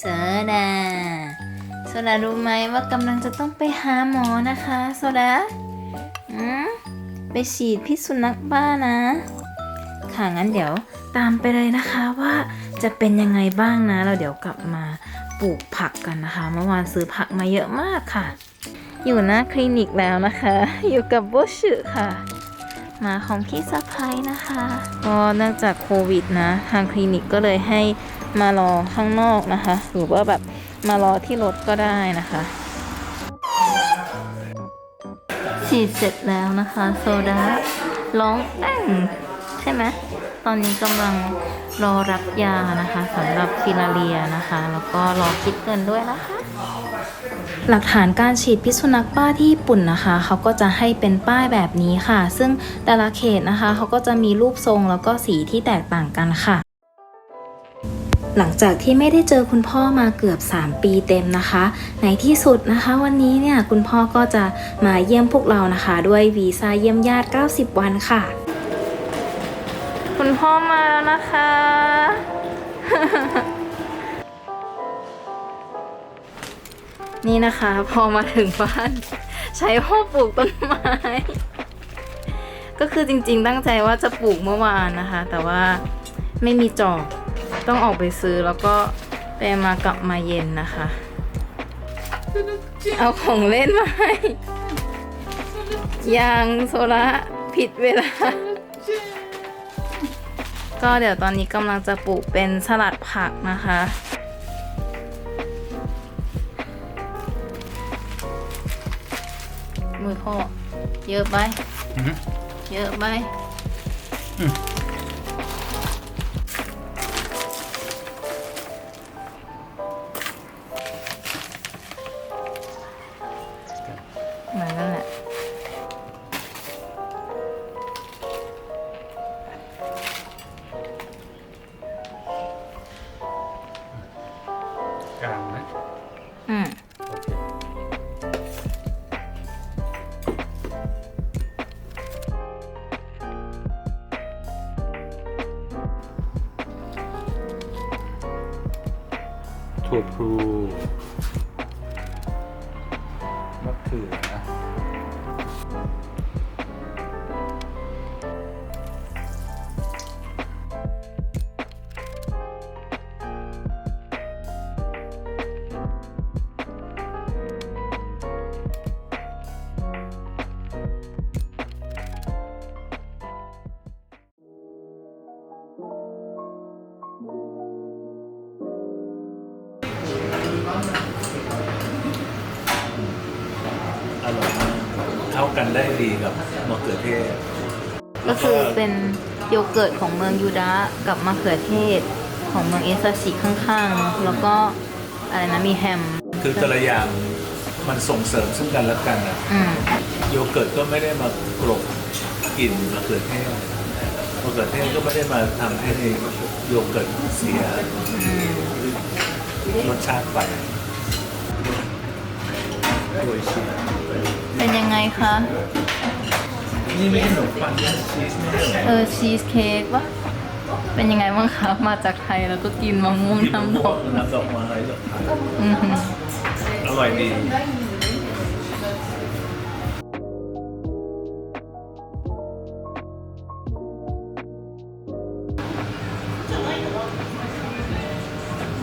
โซดาโซดารู้ไหมว่ากำลังจะต้องไปหาหมอนะคะโซดาอืมไปฉีดพิษสุนัขบ้านะ ค่ะงั้นเดี๋ยวตามไปเลยนะคะว่าจะเป็นยังไงบ้างนะเราเดี๋ยวกลับมาปลูกผักกันนะคะ เมื่อวานซื้อผักมาเยอะมากค่ะ อยู่หน้าคลินิกแล้วนะคะ อยู่กับโบชื่อค่ะมาของพี่สะพ้ยนะคะก็เนื่องจากโควิดนะ ทางคลินิกก็เลยให้ มารอข้างนอกนะคะ หรือว่าแบบมารอที่รถก็ได้นะคะ ฉีดเสร็จแล้วนะคะ โซดาร้องแป้งใช่ไหมตอนนี้กำลังรอรับยานะคะสำหรับฟิลาเลียนะคะ แล้วก็รอคิดเงินด้วยนะคะ หลักฐานการฉีดพิษสุนัขบ้าที่ญี่ปุ่นนะคะ เขาก็จะให้เป็นป้ายแบบนี้ค่ะ ซึ่งแต่ละเขตนะคะ เขาก็จะมีรูปทรงแล้วก็สีที่แตกต่างกันค่ะ หลังจากที่ไม่ได้เจอคุณพ่อมาเกือบ 3 ปีเต็มนะคะ ในที่สุดนะคะ วันนี้เนี่ยคุณพ่อก็จะมาเยี่ยมพวกเรานะคะ ด้วยวีซ่าเยี่ยมญาติ 90 วันค่ะ คุณพ่อมาแล้วนะคะ นี่นะคะ พอมาถึงบ้าน ใช้พ่อปลูกต้นไม้ ก็คือจริงๆตั้งใจว่าจะปลูกเมื่อวานนะคะ แต่ว่าไม่มีจอบ ต้องออกไปซื้อแล้วก็ไปมากลับมาเย็นนะคะ เอาของเล่นมาให้ยังโซละผิดเวลา ก็เดี๋ยวตอนนี้กำลังจะปลูกเป็นสลัดผักนะคะ มือพ่อ เยอะไปอือฮึเยอะไป กลางนะอืมโอเคถั่วพลูมะเขืออ เข้ากันได้ดีกับมะเขือเทศก็คือเป็นโยเกิร์ตของเมืองยูดะกับมะเขือเทศของเมืองเอซาชิข้างๆ แล้วก็อะไรนะมีแฮม คือแต่ละอย่างมันส่งเสริมซึ่งกันและกันอะอืมโยเกิร์ตก็ไม่ได้มากรบกลิ่นมะเขือเทศมะเขือเทศก็ไม่ได้มาทำให้โยเกิร์ตเสียอืมรสชาติไปโดยชีส เป็นยังไงคะ นี่ไม่ใช่ขนมปังนี่ชีสไม่ใช่เหรอเออชีสเค้กวะเป็นยังไงบ้างคะ มาจากไทยแล้วก็กินมะม่วงกินน้ำดอกน้ำดอกไม้ดอกไม้อือหือ อร่อยดี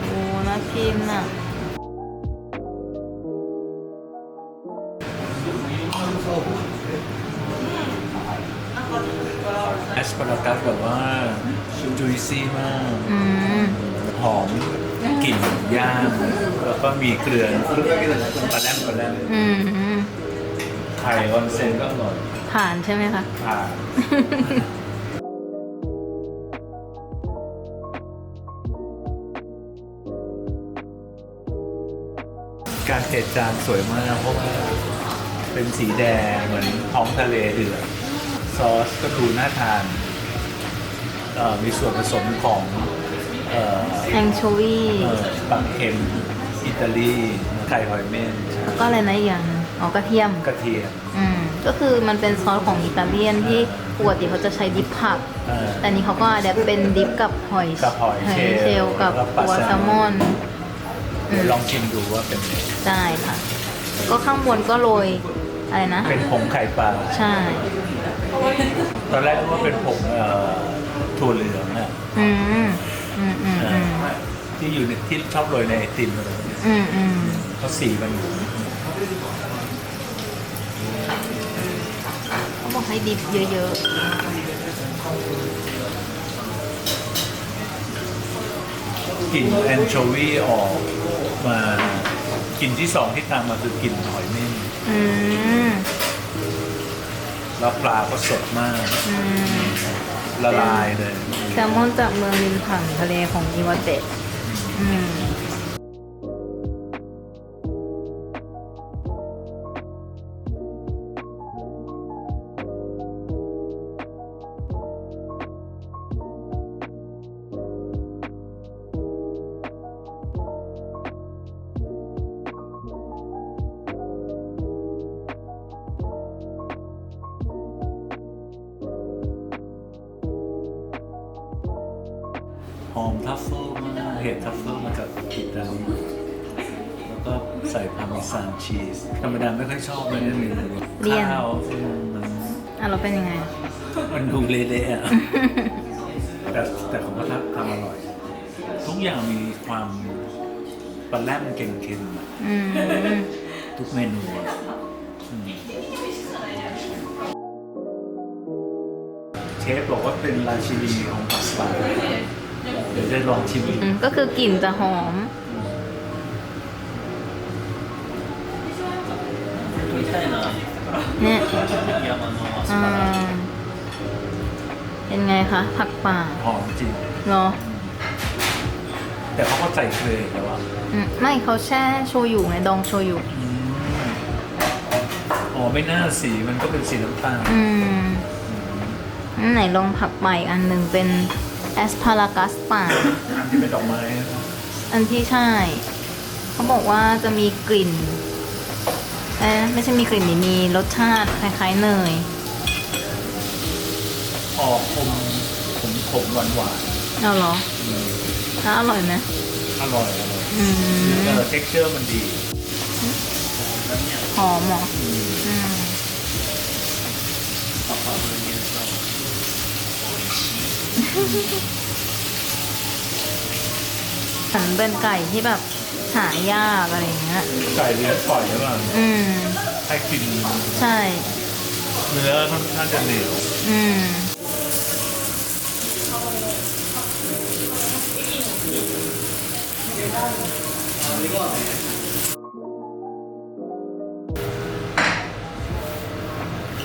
โอ้น่ากินอะ จุยซี่มาก อืม หอมกลิ่นย่างแล้วก็มีเกลือปลาแรมปลาแรมอืมไข่ออนเซนก็อร่อยผ่านใช่ไหมคะผ่านการเทจานสวยมากเพราะว่าเป็นสีแดงเหมือนท้องทะเลเดือดซอสก็ดูน่าทานเอ่อ มีส่วนผสมของเอ่อแองโชวีเอ่อปักเค็มอิตาลีไข่หอยเม่นแล้วก็อะไรนะอีกอย่างหนึ่งอ๋อกระเทียมกระเทียมอืมก็คือมันเป็นซอสของอิตาเลียนที่ปกติเขาจะใช้ดิปผักเอ่อแต่นี้เขาก็อาจจะเป็นดิปกับหอยกับหอยเชลล์เชลล์กับแล้วก็ปลาตัวแซแซลลมมออนนเดี๋ยวลองชิมดูว่าเป็นไงได้ค่ะ ก็ข้างบนก็โรยอะไรนะ เป็นผงไข่ปลาใช่ ตอนแรกนึกว่าเป็นผงเอ่อ ถั่วเหลืองอะอืมอืมอืมอืมที่อยู่ในที่ชอบโรยในไอติมอะไรเนี่ยอืมอืมเพราะสีมันเขาบอกให้ดิบเยอะกลิ่นแอนโชวีออกมากลิ่นที่สองที่ตามมาคือกลิ่นหอยเม่นๆอืมแล้วปลาก็สดมาก อืม ละลายเลย แซลมอนจากเมืองริมฝั่งทะเลของอิวาเตะอืม ทัฟเฟิลมากเห็ดทัฟเฟิลมาจากอิตาลีแล้วก็ใส่พาร์เมซานชีสธรรมดาไม่ค่อยชอบเลยนะเมนูเลี่ยน ข้าวมันอะเราเป็นยังไง มันดูเละๆอะแต่แต่ผมก็ทำทำอร่อย ทุกอย่างมีความปลาแรมเค็มๆอะอืม ทุกเมนูอะอืมเชฟบอกว่าเป็นราชินีของพาสต้าเดี๋ยวจะลองชิมอืมก็คือกลิ่นจะหอมไม่ใช่นะเนี่ยยามาโนอสอ่าปาเป็นไงคะ ผักป่าหอมจริงเหรอแต่เขาก็ใส่เกลือแล้วอะอืมไม่เขาแช่โชยุไงดองโชยุอ๋อไม่น่าสีมันก็เป็นสีน้ำตาลอืมอันไหนลองผักใบอันหนึ่งเป็น แอสพารากัสป่า อันที่เป็นดอกไม้นะอันที่ใช่ เขาบอกว่าจะมีกลิ่นเอ๊ะไม่ใช่มีกลิ่นนี่มีรสชาติคล้ายๆเนย ออกคมขมขมหวานหวานเอาเหรอแล้วอร่อยไหมๆอร่อยอร่อยอืม เออเท็กเจอร์มันดีหอมเหรออื ฉันเป็นไก่ที่แบบหายากอะไรอย่างเงี้ย ไก่เลี้ยงปล่อยใช่ป่ะอืม ให้กินใช่ เนื้อค่อนข้างจะเหนียวอืม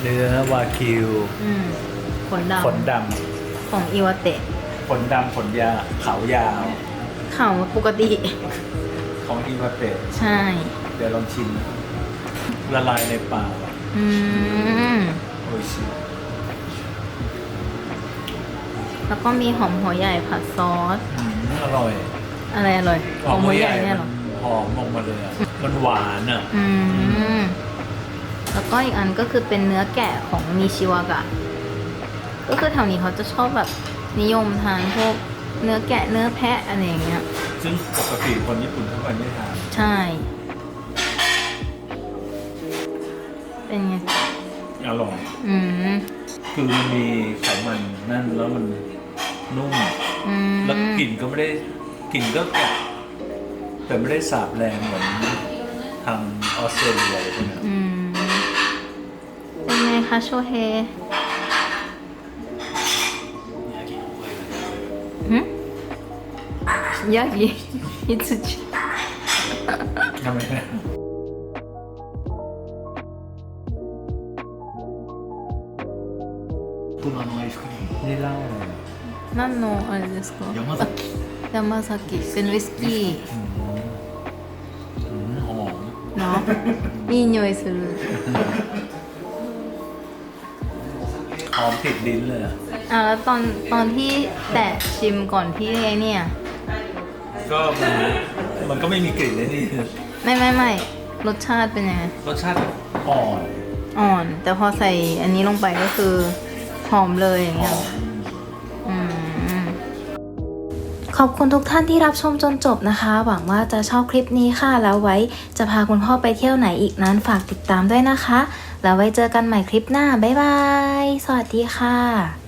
เนื้อวากิว อืม ขนดขนดำ ของอิวาเตะำขนดำขนยาวขาวยาวข่าวปกติ ของอีวาเตะใช่ เดี๋ยวลองชิม ละลายในปากอะอืม โอ้ยชิแล้วก็มีหอมหัวใหญ่ผัดซอส อืมอร่อยอะไรอร่อยหอมหัวใหญ่เนี่ยเหรอ มันหอมออกมาเลยอะมันหวานอะ อืม แล้วก็อีกอันก็คือเป็นเนื้อแกะของนิชิวากะ ก็คือแถวนี้เขาจะชอบแบบนิยมทานพวกเนื้อแกะเนื้อแพะอะไรอย่างเงี้ย ซึ่งปกติคนญี่ปุ่นทุกคนไม่ทานใช่ เป็นไง อร่อย อืม คือมันมีไขมันนั่นแล้วมันนุ่ม อืมแล้วกลิ่นก็ไม่ได้กลิ่นก็แกะแต่ไม่ได้สาบแรงเหมือนทางออสเตรเลียอะไรพวกเนี้ยอืม เป็นไงคะโชเฮ ยากิฮิตสึจิ ทำไมเนี่ยคุณเอาไอศครีมนี่เหล้า 何のあれですか山崎山崎เป็นวิสกี้ อืมอืมหอม เนาะいい匂いする หอมติดลิ้นเลยอะ อ่ะแล้วตอนตอนที่แตะชิมก่อนที่ไอ้เนี่ย ก็มันมันก็ไม่มีกลิ่นเลยนี่ไม่ไม่ไม่รสชาติเป็นยังไง รสชาติอ่อนอ่อน แต่พอใส่อันนี้ลงไปก็คือหอมเลยอย่างหเงี้อยมอืมขอบคุณทุกท่านที่รับชมจนจบนะคะ หวังว่าจะชอบคลิปนี้ค่ะ แล้วไว้จะพาคุณพ่อไปเที่ยวไหนอีกนั้นฝากติดตามด้วยนะคะ แล้วไว้เจอกันใหม่คลิปหน้า บ๊ายบาย สวัสดีค่ะ